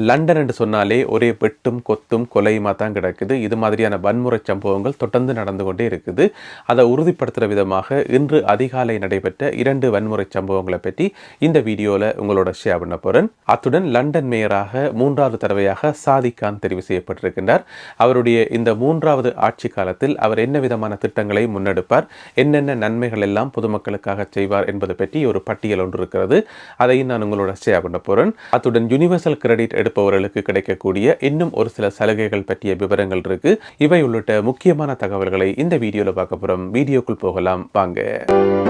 London என்று சொன்னாலே ஒரே வெட்டும் கொத்தும் கொலையுமா தான் கிடக்குது. இது மாதிரியான வன்முறை சம்பவங்கள் தொடர்ந்து நடந்து கொண்டே இருக்குது. அதை உறுதிப்படுத்துகிற விதமாக இன்று அதிகாலை நடைபெற்ற இரண்டு வன்முறை சம்பவங்களை பற்றி இந்த வீடியோவில் உங்களோட ஷேர் பண்ண போகிறேன் அத்துடன் லண்டன் மேயராக மூன்றாவது தடவையாக சாதிக் கான் தெரிவு செய்யப்பட்டிருக்கின்றார். அவருடைய இந்த மூன்றாவது ஆட்சி காலத்தில் அவர் என்ன விதமான திட்டங்களை முன்னெடுப்பார் என்னென்ன நன்மைகள் எல்லாம் பொதுமக்களுக்காக செய்வார் என்பது பற்றி ஒரு பட்டியல் ஒன்று இருக்கிறது. அதையும் நான் உங்களோட ஷேர் பண்ண போகிறேன் அத்துடன் யூனிவர்சல் கிரெடிட் எடுப்பவர்களுக்கு கிடைக்கக்கூடிய இன்னும் ஒரு சில சலுகைகள் பற்றிய விவரங்கள் இருக்கு. இவை உள்ளிட்ட முக்கியமான தகவல்களை இந்த வீடியோவில் பார்க்க போகிறோம் வீடியோக்குள் போகலாம். வாங்க.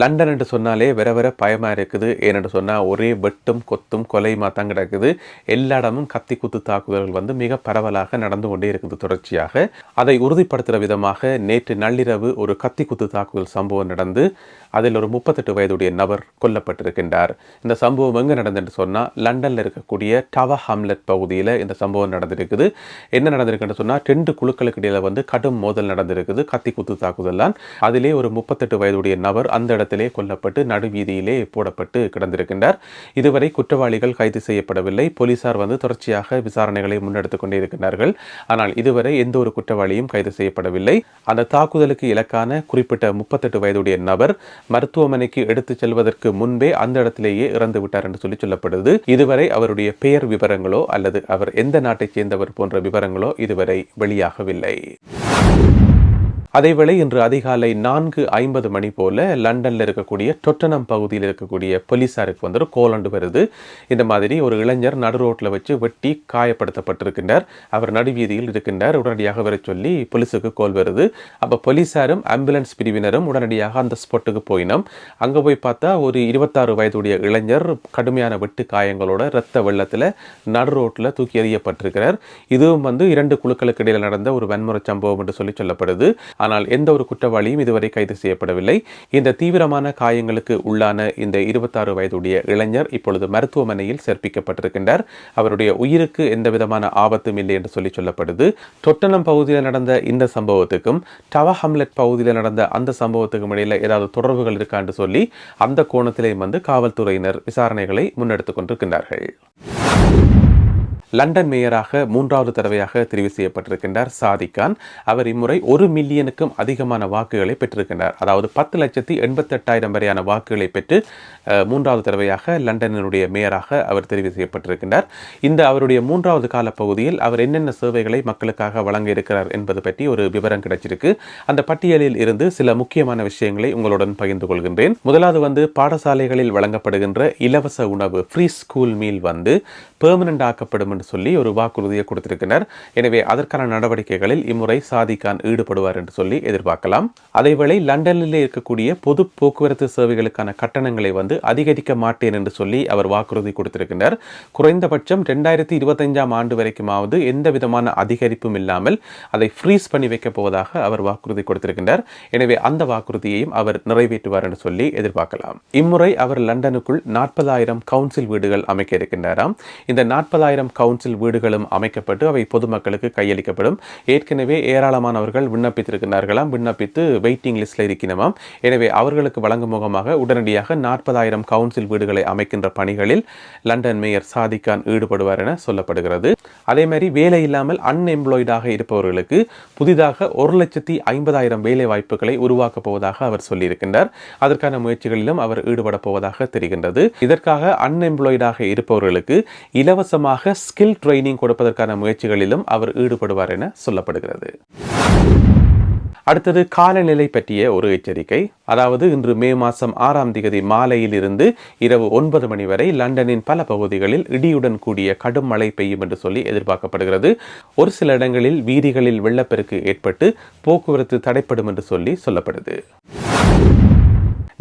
லண்டன் என்று சொன்னாலே வர வர பயமாக இருக்குது. ஏனென்று சொன்னால் ஒரே வெட்டும் கொத்தும் கொலையுமா தான் கிடக்குது. எல்லா இடமும் கத்தி குத்து தாக்குதல்கள் வந்து மிக பரவலாக நடந்து கொண்டே இருக்குது தொடர்ச்சியாக. அதை உறுதிப்படுத்துகிற விதமாக நேற்று நள்ளிரவு ஒரு கத்தி குத்து தாக்குதல் சம்பவம் நடந்து அதில் ஒரு முப்பத்தெட்டு வயதுடைய நபர் கொல்லப்பட்டிருக்கின்றார். இந்த சம்பவம் எங்கே நடந்துட்டு சொன்னால் லண்டனில் இருக்கக்கூடிய டவ ஹம்லெட் பகுதியில் இந்த சம்பவம் நடந்திருக்குது. என்ன நடந்திருக்குன்னு சொன்னால் ரெண்டு குழுக்களுக்கு இடையில் வந்து கடும் மோதல் நடந்திருக்குது. கத்தி குத்து தாக்குதல்லாம் அதிலே ஒரு முப்பத்தெட்டு வயதுடைய நபர் அந்த இடத்திலே கொல்லப்பட்டு நடுவீதியிலே போடப்பட்டு கிடந்திருக்கின்றார். இதுவரை குற்றவாளிகள் கைது செய்யப்படவில்லை. போலீசார் வந்து தொடர்ச்சியாக விசாரணைகளை முன்னெடுத்துக் கொண்டே இருக்கின்றார்கள் ஆனால் இதுவரை எந்த ஒரு குற்றவாளியும் கைது செய்யப்படவில்லை. அந்த தாக்குதலுக்கு இலக்கான குறிப்பிட்ட முப்பத்தெட்டு வயதுடைய நபர் மருத்துவமனைக்கு எடுத்துச் செல்வதற்கு முன்பே அந்த இடத்திலேயே இறந்து விட்டார் என்று சொல்லி சொல்லப்படுது. இதுவரை அவருடைய பெயர் விவரங்களோ அல்லது அவர் எந்த நாட்டைச் சேர்ந்தவர் போன்ற விவரங்களோ இதுவரை வெளியாகவில்லை. அதேவேளை இன்று அதிகாலை நான்கு ஐம்பது மணி போல லண்டனில் இருக்கக்கூடிய டொட்டனம் பகுதியில் இருக்கக்கூடிய போலீசாருக்கு வந்து ஒரு கோலண்டு வருது. இந்த மாதிரி ஒரு இளைஞர் நடு ரோட்டில் வச்சு வெட்டி காயப்படுத்தப்பட்டிருக்கின்றார். அவர் நடுவீதியில் இருக்கின்றார். உடனடியாக வர சொல்லி போலீஸுக்கு கோல் வருது. அப்போ போலீசாரும் ஆம்புலன்ஸ் பிரிவினரும் உடனடியாக அந்த ஸ்பாட்டுக்கு போயினோம். அங்கே போய் பார்த்தா ஒரு இருபத்தாறு வயதுடைய இளைஞர் கடுமையான வெட்டு காயங்களோட இரத்த வெள்ளத்தில் நடு ரோட்டில் தூக்கி எறியப்பட்டிருக்கிறார். இதுவும் வந்து இரண்டு குழுக்களுக்கு இடையில் நடந்த ஒரு வன்முறை சம்பவம் என்று சொல்லி சொல்லப்படுது. ஆனால் எந்த ஒரு குற்றவாளியும் இதுவரை கைது செய்யப்படவில்லை. இந்த தீவிரமான காயங்களுக்கு உள்ளான இந்த இருபத்தாறு வயதுடைய இளைஞர் இப்பொழுது மருத்துவமனையில் சேர்ப்பிக்கப்பட்டிருக்கின்றார். அவருடைய உயிருக்கு எந்த விதமான ஆபத்தும் இல்லை என்று சொல்லி சொல்லப்படுது. தொட்டனம் பகுதியில் நடந்த இந்த சம்பவத்துக்கும் டவ ஹம்லெட் பகுதியில் நடந்த அந்த சம்பவத்துக்கும் இடையில ஏதாவது தொடர்புகள் இருக்கான்னு சொல்லி அந்த கோணத்திலேயும் வந்து காவல்துறையினர் விசாரணைகளை முன்னெடுத்துக் கொண்டிருக்கின்றார்கள். லண்டன் மேயராக மூன்றாவது தடவையாக தெரிவு செய்யப்பட்டிருக்கின்றார் சாதிக்கான் அவர் இம்முறை ஒரு மில்லியனுக்கும் அதிகமான வாக்குகளை பெற்றிருக்கின்றார். அதாவது பத்து லட்சத்தி எண்பத்தெட்டாயிரம் வரையான வாக்குகளை பெற்று மூன்றாவது தடவையாக லண்டனினுடைய மேயராக அவர் தெரிவு செய்யப்பட்டிருக்கின்றார். இந்த அவருடைய மூன்றாவது கால பகுதியில் அவர் என்னென்ன சேவைகளை மக்களுக்காக வழங்க இருக்கிறார் என்பது பற்றி ஒரு விவரம் கிடைச்சிருக்கு. அந்த பட்டியலில் இருந்து சில முக்கியமான விஷயங்களை உங்களுடன் பகிர்ந்து கொள்கின்றேன். முதலாவது வந்து பாடசாலைகளில் வழங்கப்படுகின்ற இலவச உணவு ஃப்ரீ ஸ்கூல் மீல் வந்து பெர்மனண்ட் ஆக்கப்படும் என்று சொல்லி ஒரு வாக்குறுதியை கொடுத்திருக்கிறார். எனவே அதற்கான நடவடிக்கைகளில் இம்முறை சாதிகான் ஈடுபடுவார் என்று சொல்லி எதிர்பார்க்கலாம். அதேவேளை லண்டனில் இருக்கக்கூடிய பொது போக்குவரத்து சேவைகளுக்கான கட்டணங்களை வந்து அதிகரிக்க மாட்டேன் என்று சொல்லி அவர் வாக்குறுதி கொடுத்திருக்கிறார். குறைந்தபட்சம் ரெண்டாயிரத்தி இருபத்தைந்தாம் ஆண்டு வரைக்குமாவது எந்த விதமான அதிகரிப்பும் இல்லாமல் அதை ஃப்ரீஸ் பண்ணி வைக்கப் போவதாக அவர் வாக்குறுதி கொடுத்திருக்கின்றார் எனவே அந்த வாக்குறுதியையும் அவர் நிறைவேற்றுவார் என்று சொல்லி எதிர்பார்க்கலாம். இம்முறை அவர் லண்டனுக்குள் நாற்பதாயிரம் கவுன்சில் வீடுகள் அமைக்க இருக்கின்றாராம். இந்த நாற்பதாயிரம் கவுன்சில் கவுன்சில் வீடுகளும் அமைக்கப்பட்டு அவை பொதுமக்களுக்கு கையளிக்கப்படும். ஏற்கனவே ஏராளமானவர்கள் விண்ணப்பித்திருக்கிறார்களாம் விண்ணப்பித்து வெயிட்டிங் லிஸ்டில் இருக்கணுமாம் எனவே அவர்களுக்கு வழங்கும் முகமாக உடனடியாக நாற்பதாயிரம் கவுன்சில் வீடுகளை அமைக்கின்ற பணிகளில் லண்டன் மேயர் சாதிக்கான் ஈடுபடுவார் என சொல்லப்படுகிறது. அதே மாதிரி வேலை இல்லாமல் அன்எம்ப்ளாய்டாக இருப்பவர்களுக்கு புதிதாக ஒரு லட்சத்தி ஐம்பதாயிரம் வேலை வாய்ப்புகளை உருவாக்கப் போவதாக அவர் சொல்லியிருக்கின்றார். அதற்கான முயற்சிகளிலும் அவர் ஈடுபட போவதாக தெரிகின்றது. இதற்காக அன்எம்ப்ளாய்டாக இருப்பவர்களுக்கு இலவசமாக ஸ்கில் ட்ரைனிங் கொடுப்பதற்கான முயற்சிகளிலும் அவர் ஈடுபடுவார் என சொல்லப்படுகிறது. அடுத்தது காலநிலை பற்றிய ஒரு எச்சரிக்கை. அதாவது இன்று மே மாதம் ஆறாம் திகதி மாலையில் இருந்து இரவு ஒன்பது மணி வரை லண்டனின் பல பகுதிகளில் இடியுடன் கூடிய கடும் மழை பெய்யும் என்று சொல்லி எதிர்பார்க்கப்படுகிறது. ஒரு சில இடங்களில் வீதிகளில் வெள்ளப்பெருக்கு ஏற்பட்டு போக்குவரத்து தடைப்படும் என்று சொல்லி சொல்லப்படுது.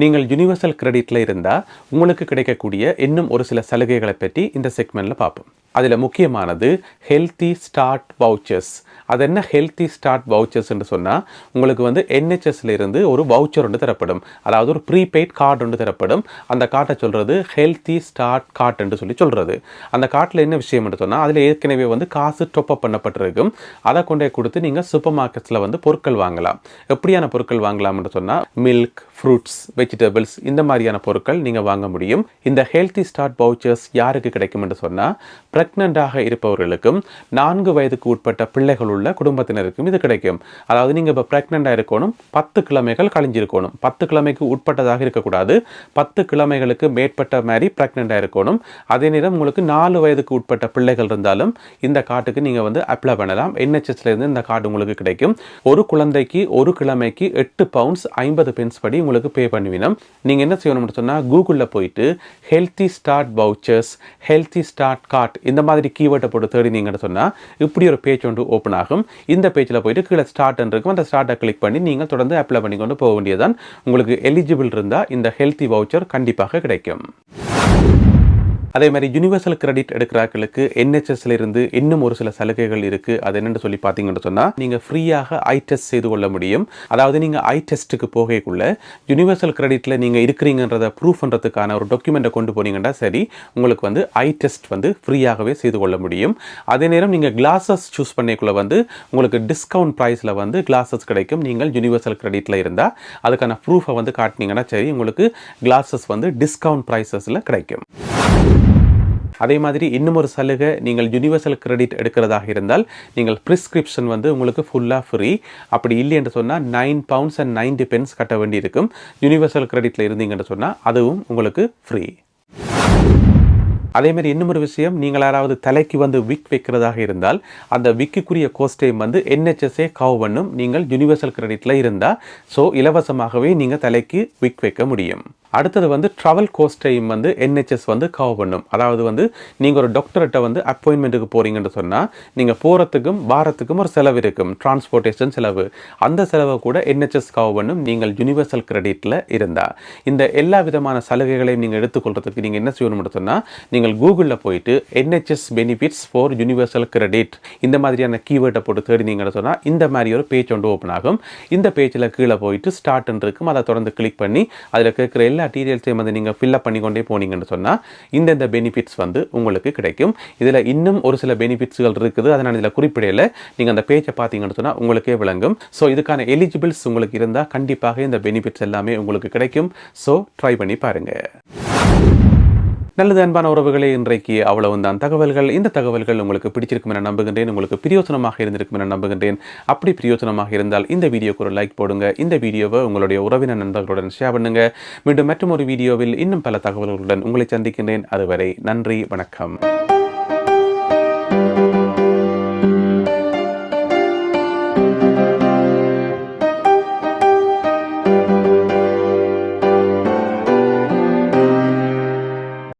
நீங்கள் யூனிவர்சல் கிரெடிட்டில் இருந்தால் உங்களுக்கு கிடைக்கக்கூடிய இன்னும் ஒரு சில சலுகைகளை பற்றி இந்த செக்மெண்ட்டில் பார்ப்போம். அதில் முக்கியமானது ஹெல்த்தி ஸ்டார்ட் வவுச்சர்ஸ் அது என்ன ஹெல்த்தி ஸ்டார்ட் வவுச்சர்ஸ்ன்னு சொன்னால் உங்களுக்கு வந்து என்ஹெச்எஸ்லேருந்து இருந்து ஒரு வவுச்சர் ஒன்று தரப்படும். அதாவது ஒரு ப்ரீபெய்ட் கார்டு ஒன்று தரப்படும். அந்த கார்டை சொல்கிறது ஹெல்த்தி ஸ்டார்ட் கார்டு என்று சொல்லி சொல்கிறது அந்த கார்டில் என்ன விஷயம் சொன்னால் அதில் ஏற்கனவே வந்து காசு டொப்பப் பண்ணப்பட்டிருக்கும். அதை கொண்டே கொடுத்து நீங்கள் சூப்பர் மார்க்கெட்ஸில் வந்து பொருட்கள் வாங்கலாம். எப்படியான பொருட்கள் வாங்கலாம்னு சொன்னால் மில்க் ஃப்ரூட்ஸ் வெஜிடபிள்ஸ் இந்த மாதிரியான பொருட்கள் நீங்கள் வாங்க முடியும். இந்த ஹெல்த்தி ஸ்டார்ட் வவுச்சர்ஸ் யாருக்கு கிடைக்கும் என்று சொன்னால் பிரெக்னண்டாக இருப்பவர்களுக்கும் நான்கு வயதுக்கு உட்பட்ட பிள்ளைகள் உள்ள குடும்பத்தினருக்கும் இது கிடைக்கும். அதாவது நீங்கள் இப்போ பிரெக்னண்டாக இருக்கணும் பத்து கிழமைகள் கழிஞ்சிருக்கணும். பத்து கிழமைக்கு உட்பட்டதாக இருக்கக்கூடாது. பத்து கிழமைகளுக்கு மேற்பட்ட மாதிரி பிரெக்னண்டாக இருக்கணும். அதே நேரம் உங்களுக்கு நாலு வயதுக்கு உட்பட்ட பிள்ளைகள் இருந்தாலும் இந்த கார்டுக்கு நீங்கள் வந்து அப்ளை பண்ணலாம். என்ஹெச்எஸ்லேருந்து இருந்து இந்த கார்டு உங்களுக்கு கிடைக்கும். ஒரு குழந்தைக்கு ஒரு கிழமைக்கு எட்டு பவுண்ட்ஸ் ஐம்பது பென்ஸ் படி உங்களுக்கு பே பண்ணுவினோம் நீங்கள் என்ன செய்யணும்னு சொன்னால் கூகுளில் போயிட்டு healthy start vouchers healthy start card இந்த மாதிரி கீவேர்டை போட்டு தேடினீங்கன்னு சொன்னால் இப்படி ஒரு பேஜ் ஒன்று ஓப்பன் ஆகும். இந்த பேஜில் போயிட்டு கீழே ஸ்டார்ட் இருக்கும். அந்த ஸ்டார்ட்டை கிளிக் பண்ணி நீங்கள் தொடர்ந்து அப்ளை பண்ணி கொண்டு போக வேண்டியதான் உங்களுக்கு எலிஜிபிள் இருந்தால் இந்த ஹெல்த்தி வவுச்சர் கண்டிப்பாக கிடைக்கும். அதே மாதிரி யூனிவர்சல் கிரெடிட் எடுக்கிறார்களுக்கு என்ஹெச்எஸ்ல இருந்து இன்னும் ஒரு சில சலுகைகள் இருக்கு. அது என்னென்னு சொல்லி பார்த்தீங்கன்னு சொன்னால் நீங்க ஃப்ரீயாக ஐ டெஸ்ட் செய்து கொள்ள முடியும். அதாவது நீங்க ஐ டெஸ்ட்டுக்கு போகக்குள்ள யூனிவர்சல் கிரெடிட்ல நீங்க இருக்கிறீங்கன்றத ப்ரூஃப் பண்றதுக்கான ஒரு டாக்குமெண்ட்டை கொண்டு போனீங்கன்னா சரி உங்களுக்கு வந்து ஐ டெஸ்ட் வந்து ஃப்ரீயாகவே செய்து கொள்ள முடியும். அதே நேரம் நீங்க கிளாஸஸ் சூஸ் பண்ணிக்குள்ள வந்து உங்களுக்கு டிஸ்கவுண்ட் ப்ரைஸில் வந்து கிளாஸஸ் கிடைக்கும். நீங்கள் யூனிவர்சல் கிரெடிட்ல இருந்தால் அதுக்கான ப்ரூஃபை வந்து காட்டினீங்கன்னா சரி உங்களுக்கு கிளாஸஸ் வந்து டிஸ்கவுண்ட் ப்ரைஸஸில் கிடைக்கும். அதே மாதிரி இன்னும் ஒரு சலுகை நீங்கள் யூனிவர்சல் கிரெடிட் எடுக்கிறதாக இருந்தால் நீங்கள் ப்ரிஸ்கிரிப்ஷன் வந்து உங்களுக்கு ஃபுல்லாக ஃப்ரீ அப்படி இல்லை என்று சொன்னால் nine pounds and ninety pence கட்ட வேண்டியிருக்கும். யூனிவர்சல் கிரெடிட்டில் இருந்தீங்கன்னு சொன்னால் அதுவும் உங்களுக்கு ஃப்ரீ அதே மாதிரி இன்னும் ஒரு விஷயம் நீங்கள் யாராவது தலைக்கு வந்து விக் வைக்கிறதாக இருந்தால் அந்த விக்குக்குரிய கோஸ்டையும் வந்து என்ஹெச்எஸ்ஏ கவ் பண்ணும். நீங்கள் யூனிவர்சல் கிரெடிட்டில் இருந்தால் ஸோ இலவசமாகவே நீங்கள் தலைக்கு விக் வைக்க முடியும். அடுத்தது வந்து ட்ராவல் கோஸ்டையும் வந்து என்ஹெச்எஸ் வந்து கவ் பண்ணும். அதாவது வந்து நீங்கள் ஒரு டாக்டர்கிட்ட வந்து அப்பாயின்மெண்ட்டுக்கு போகிறீங்கன்னு சொன்னால் நீங்கள் போகிறதுக்கும் வாரத்துக்கும் ஒரு செலவு இருக்கும். டிரான்ஸ்போர்ட்டேஷன் செலவு. அந்த செலவை கூட என்ஹெச்எஸ் கவ் பண்ணும். நீங்கள் யூனிவர்சல் கிரெடிட்டில் இருந்தால் இந்த எல்லா விதமான சலுகைகளையும் நீங்கள் எடுத்துக்கொள்றதுக்கு நீங்கள் என்ன செய்யணும்னு சொன்னால் நீங்கள் கூகுளில் போயிட்டு NHS benefits for universal credit இந்த மாதிரியான கீவேர்டை போட்டு தேடினீங்கன்னு சொன்னால் இந்த மாதிரி ஒரு பேஜ் ஒன்று ஓப்பன் ஆகும். இந்த பேஜில் கீழே போயிட்டு ஸ்டார்ட்னு இருக்கும். அதை தொடர்ந்து கிளிக் பண்ணி அதில் கேட்குற எல்லா டீட்டெயில்ஸையும் வந்து நீங்கள் ஃபில்லப் பண்ணி கொண்டே போனீங்கன்னு சொன்னால் இந்தந்த பெனிஃபிட்ஸ் வந்து உங்களுக்கு கிடைக்கும். இதில் இன்னும் ஒரு சில பெனிஃபிட்ஸ்கள் இருக்குது. அதை நான் இதில் குறிப்பிடையில் நீங்கள் அந்த பேஜை பார்த்தீங்கன்னு சொன்னால் உங்களுக்கே விளங்கும். ஸோ இதுக்கான எலிஜிபிள்ஸ் உங்களுக்கு இருந்தால் கண்டிப்பாக இந்த பெனிஃபிட்ஸ் எல்லாமே உங்களுக்கு கிடைக்கும். ஸோ ட்ரை பண்ணி பாருங்கள் நல்லது அன்பான உறவுகளே இன்றைக்கு அவ்வளவு தான் தகவல்கள் இந்த தகவல்கள் உங்களுக்கு பிடிச்சிருக்கும் என நம்புகின்றேன். உங்களுக்கு பிரயோசனமாக இருந்திருக்கும் என நம்புகின்றேன். அப்படி பிரயோசனமாக இருந்தால் இந்த வீடியோக்கு ஒரு லைக் போடுங்க. இந்த வீடியோவை உங்களுடைய உறவினர் நண்பர்களுடன் ஷேர் பண்ணுங்க. மீண்டும் மற்றும் ஒரு வீடியோவில் இன்னும் பல தகவல்களுடன் உங்களை சந்திக்கின்றேன். அதுவரை நன்றி வணக்கம்.